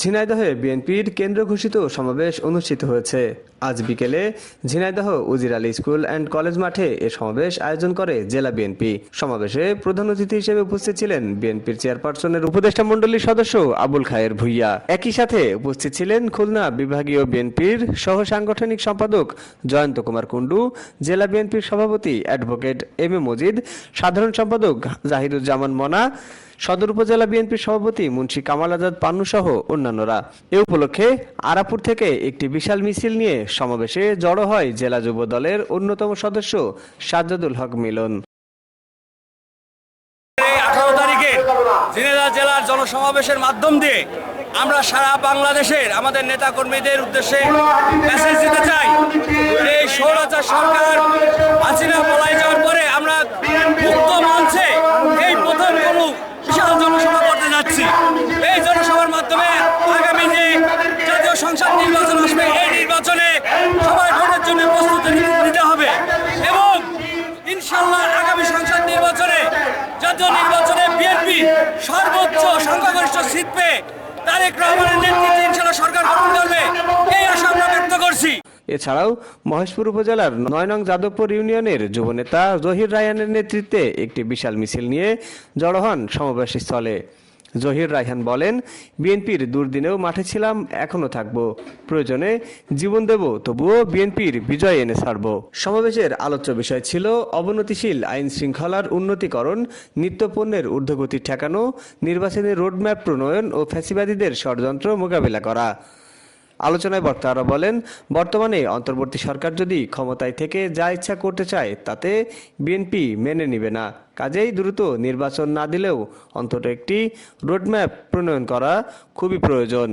ঝিনাইদহে বিএনপির কেন্দ্র ঘোষিত সমাবেশ অনুষ্ঠিত হয়েছে। আজ বিকেলে ঝিনাইদহ উজির আলী স্কুল অ্যান্ড কলেজ মাঠে এ সমাবেশ আয়োজন করে জেলা বিএনপি। সমাবেশে প্রধান অতিথি হিসেবে উপস্থিত ছিলেন বিএনপির চেয়ারপারসনের উপদেষ্টা মণ্ডলীর সদস্য আবুল খায়ের ভুইয়া। একই সাথে উপস্থিত ছিলেন খুলনা বিভাগীয় বিএনপির সহ সাংগঠনিক সম্পাদক জয়ন্ত কুমার কুণ্ডু, জেলা বিএনপির সভাপতি অ্যাডভোকেট এম এ মজিদ, সাধারণ সম্পাদক জাহিরুজ্জামান মনা সদর উপজেলা বিএনপির সভাপতি মুন্সী কামাল আজাদ পান্নু সহ অন্যান্যরা। এ উপলক্ষে আরাপুর থেকে একটি বিশাল মিছিল নিয়ে সমাবেশে জড়ো হয় জেলা যুব দলের অন্যতম সদস্য সাজ্জাদুল হক মিলন। আঠারো তারিখে জেলার জনসমাবেশের মাধ্যম দিয়ে আমরা সারা বাংলাদেশের আমাদের নেতা কর্মীদের উদ্দেশ্যে মেসেজ দিতে চাই এই স্বৈরাচার সরকার জাতীয় নির্বাচনে বিএনপি সর্বোচ্চ সংখ্যাগরিষ্ঠ সিট পেয়ে তারেক রহমানের নেতৃত্বে ইনশাল্লাহ সরকার গঠন করবে। এই আশা আমরা ব্যক্ত করছি। এছাড়াও মহেশপুর উপজেলার নয় নং যাদবপুর ইউনিয়নের যুবনেতা জহির রায়ানের নেতৃত্বে একটি বিশাল মিছিল নিয়ে জড়ো হন সমাবেশ স্থলে জহির রায়হান বলেন, বিএনপির দুর্দিনেও মাঠে ছিলাম, এখনও থাকব। প্রয়োজনে জীবন দেব, তবুও বিএনপির বিজয় এনে ছাড়ব। সমাবেশের আলোচ্য বিষয় ছিল অবনতিশীল আইন শৃঙ্খলার উন্নতিকরণ, নিত্যপণ্যের ঊর্ধ্বগতি ঠেকানো, নির্বাচনী রোডম্যাপ প্রণয়ন ও ফ্যাসিবাদীদের ষড়যন্ত্র মোকাবিলা করা। আলোচনায় বক্তারা বলেন, বর্তমানে অন্তর্বর্তী সরকার যদি ক্ষমতায় থেকে যা ইচ্ছা করতে চায়, তাতে বিএনপি মেনে নিবে না। কাজেই দ্রুত নির্বাচন না দিলেও অন্তত একটি রোডম্যাপ প্রণয়ন করা খুবই প্রয়োজন।